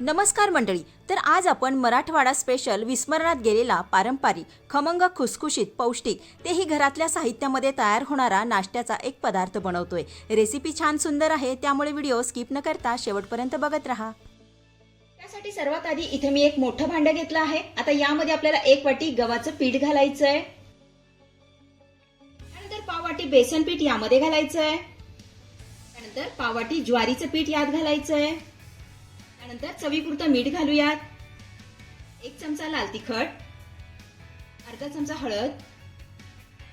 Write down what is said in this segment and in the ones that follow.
नमस्कार मंडळी तर आज आपण मराठवाडा स्पेशल विस्मरणात गेलेला पारंपरिक खमंग खुसखुशीत पौष्टिक तेही घरातल्या साहित्यामध्ये तयार होणारा नाश्त्याचा एक पदार्थ बनवतोय. रेसिपी छान सुंदर आहे त्यामुळे व्हिडिओ स्किप न करता शेवटपर्यंत बघत राहा. त्यासाठी सर्वात आधी इथे मी एक मोठं भांडं घेतलं आहे. आता यामध्ये आपल्याला एक वाटी गव्हाचं पीठ घालायचं आहे त्यानंतर पाव वाटी बेसन पीठ यामध्ये घालायचं आहे त्यानंतर पाव वाटी ज्वारीचं पीठ यात घालायचं आहे त्यानंतर चवीपुरतं मीठ घालूयात. एक चमचा लाल तिखट अर्धा चमचा हळद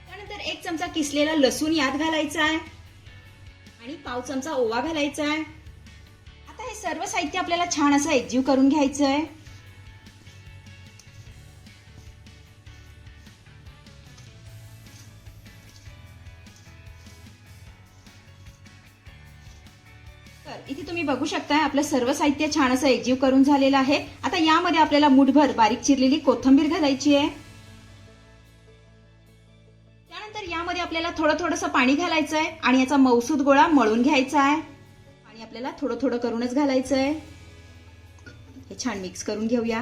त्यानंतर एक चमचा किसलेला लसूण यात घालायचा आहे आणि पाव चमचा ओवा घालायचा आहे आता हे सर्व साहित्य आपल्याला छान असं एकजीव करून घ्यायचं आहे तर इथे तुम्ही बघू शकताय आपलं सर्व साहित्य छान असं एकजीव करून झालेलं आहे. आता यामध्ये आपल्याला मुठभर बारीक चिरलेली कोथिंबीर घालायची आहे. त्यानंतर यामध्ये आपल्याला थोडं थोडंसं पाणी घालायचं आहे आणि याचा मौसूद गोळा मळून घ्यायचा आहे. आणि आपल्याला थोडं थोडं करूनच घालायचं आहे. हे छान मिक्स करून घेऊया.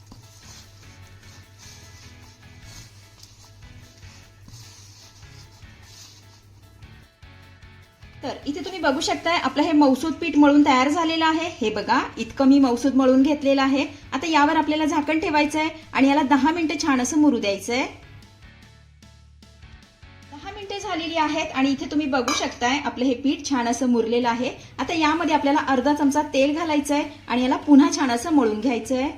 तर इथे तुम्ही बघू शकताय आपलं हे मौसूद पीठ मळून तयार झालेलं आहे. हे बघा इतकं मी मौसूद मळून घेतलेलं आहे. आता यावर आपल्याला झाकण ठेवायचं आहे आणि याला दहा मिनिटं छान असं मुरू द्यायचंय. दहा मिनिटं झालेली आहेत आणि इथे तुम्ही बघू शकताय आपलं हे पीठ छान असं मुरलेलं आहे. आता यामध्ये आपल्याला अर्धा चमचा तेल घालायचं आहे आणि याला पुन्हा छान असं मळून घ्यायचं आहे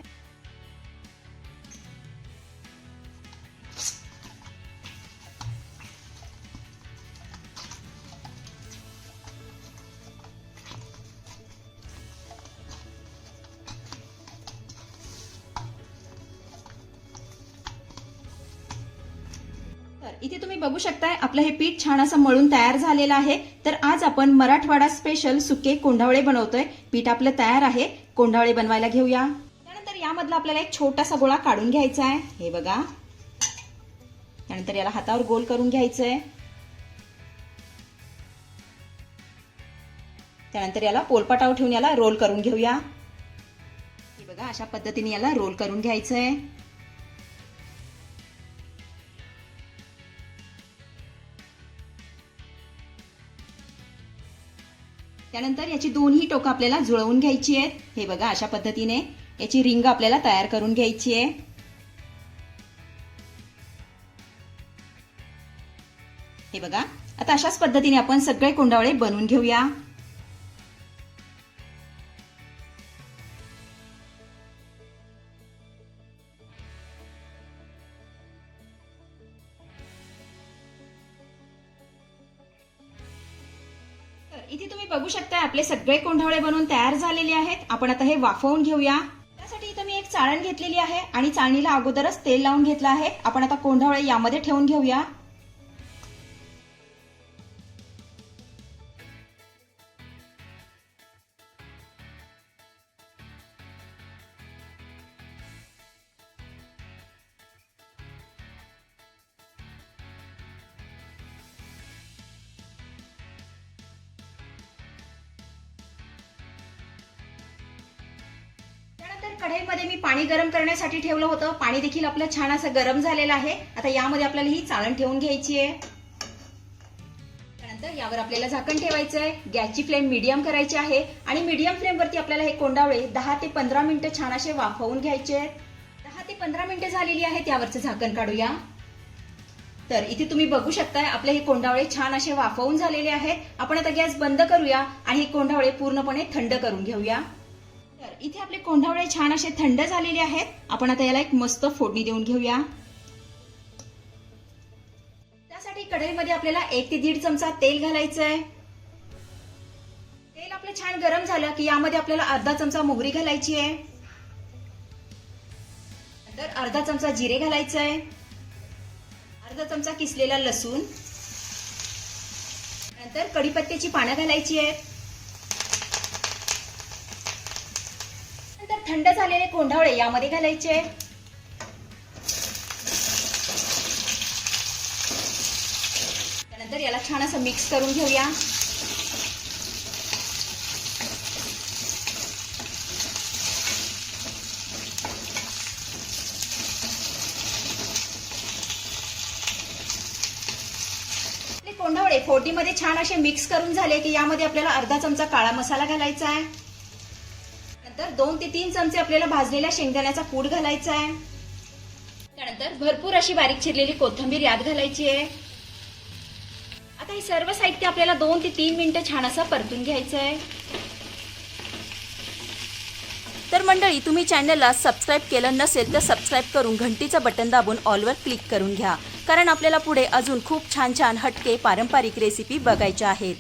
इथे तुम्ही बघू शकताय आपलं हे पीठ छान असं मळून तयार झालेलं आहे. तर आज आपण मराठवाडा स्पेशल सुके कोंढावळे बनवतोय. पीठ आपलं तयार आहे. कोंढावळे बनवायला घेऊया. त्यानंतर यामधला आपल्याला एक छोटासा गोळा काढून घ्यायचा आहे. हे बघा. त्यानंतर याला हातावर गोल करून घ्यायचंय. त्यानंतर याला पोलपाटावर ठेवून याला रोल करून घेऊया. हे बघा अशा पद्धतीने याला रोल करून घ्यायचंय. त्यानंतर याची दोन्ही टोकं आपल्याला जुळवून घ्यायची आहेत. हे बघा अशा पद्धतीने याची रिंग आपल्याला तयार करून घ्यायची आहे. हे बघा आता अशाच पद्धतीने आपण सगळे कोंडावळे बनवून घेऊया. इथे तुम्ही बघू शकता आपले सगळे कोंढवळे बनवून तयार झालेले आहेत. आपण आता हे वाफवून घेऊया. त्यासाठी इथं मी एक चाळण घेतलेली आहे आणि चाळणीला अगोदरच तेल लावून घेतलं आहे. आपण आता कोंढवळे यामध्ये ठेवून घेऊया. कढईमध्ये मी पाणी गरम करण्यासाठी ठेवलं होतं. पाणी देखील आपलं छान असं गरम झालेलं आहे. आता यामध्ये आपल्याला ही चाळण ठेवून घ्यायची आहे. त्यानंतर यावर आपल्याला झाकण ठेवायचं आहे. गॅसची फ्लेम मीडियम करायची आहे. आणि मीडियम फ्लेमवरती आपल्याला हे कोंडावळे दहा ते पंधरा मिनिटं छान असे वाफवून घ्यायचे आहेत. दहा ते पंधरा मिनिटं झालेली आहेत त्यावरचं झाकण काढूया. तर इथे तुम्ही बघू शकताय आपले हे कोंडावळे छान असे वाफवून झालेले आहेत. आपण आता गॅस बंद करूया आणि हे कोंडावळे पूर्णपणे थंड करून घेऊया. तर इथे आपले कोंढावळे छान असे थंड झालेले आहेत. आपण आता याला एक मस्त फोडणी देऊन घेऊया. त्यासाठी कढईमध्ये आपल्याला एक ते दीड चमचा तेल घालायचं आहे तेल आपलं छान गरम झालं की यामध्ये आपल्याला अर्धा चमचा मोहरी घालायची आहे. नंतर अर्धा चमचा जिरे घालायचं आहे अर्धा चमचा किसलेला लसूण. नंतर कढीपत्त्याची पानं घालायची आहेत. थंड झालेले कोंढावळे यामध्ये घालायचे. त्यानंतर याला छान असं मिक्स करून घेऊया. आपले कोंढावळे फोडणीमध्ये छान असे मिक्स करून झाले की यामध्ये आपल्याला अर्धा चमचा काळा मसाला घालायचा आहे. त्यानंतर दोन ते तीन चमचे आपल्याला भाजलेल्या शेंगदाण्याचा पूड घालायचा आहे. त्यानंतर भरपूर अशी बारीक चिरलेली कोथिंबीर यात घालायची आहे. आता हे सर्व साहित्य आपल्याला दोन ते तीन मिनिटं छान असं परतून घ्यायचं आहे. तर मंडळी तुम्ही चॅनलला सबस्क्राईब केलं नसेल तर सबस्क्राईब करून घंटीचं बटन दाबून ऑलवर क्लिक करून घ्या. कारण आपल्याला पुढे अजून खूप छान छान हटके पारंपरिक रेसिपी बघायच्या आहेत.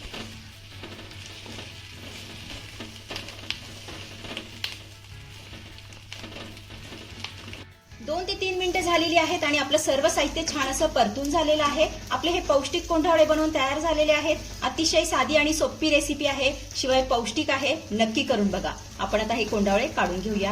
दोन ते तीन मिनिटं झालेली आहेत आणि आपलं सर्व साहित्य छान असं परतून झालेलं आहे. आपले हे पौष्टिक कोंढावळे बनवून तयार झालेले आहेत. अतिशय साधी आणि सोपी रेसिपी आहे. शिवाय पौष्टिक आहे. नक्की करून बघा. आपण आता हे कोंढावळे काढून घेऊया.